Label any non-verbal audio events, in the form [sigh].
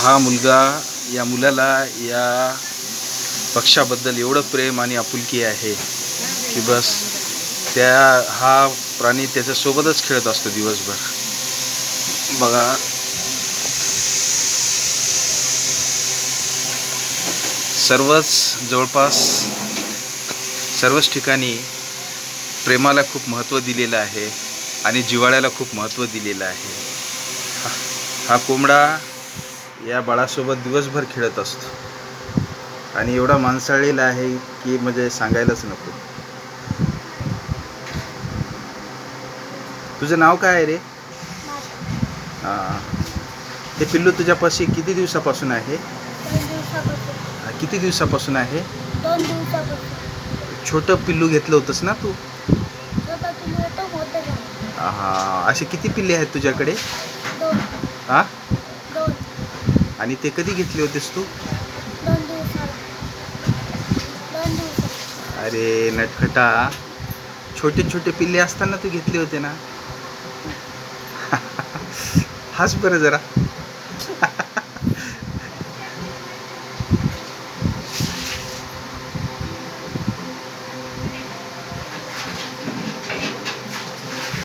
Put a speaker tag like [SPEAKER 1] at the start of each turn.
[SPEAKER 1] हा मुलगा या मुलाला या पक्षाबद्दल एवढं प्रेम आणि आपुलकी आहे की बस त्या हा प्राणी त्याच्यासोबतच खेळत असतो दिवसभर. बघा. सर्वच जवळपास सर्वच ठिकाणी प्रेमाला खूप महत्त्व दिलेलं आहे आणि जिव्हाळ्याला खूप महत्त्व दिलेलं आहे. हा कोंबडा या बाळासोबत दिवसभर खेळत असतो. आणि एवढा माणसाळलेला आहे की म्हणजे सांगायलाच नको. तुझं नाव काय आहे रे? हां. हे पिल्लू तुझ्यापाशी किती दिवसापासून आहे? किती दिवसापासून आहे? छोटं पिल्लू घेतलं होतंस ना तू? हा असे किती पिल्ले आहेत तुझ्याकडे? हा? आणि ते कधी घेतले होतेस तू? अरे नटखटा. छोटे छोटे पिल्ले असताना तू घेतले होते ना? [laughs] हाच बरं जरा.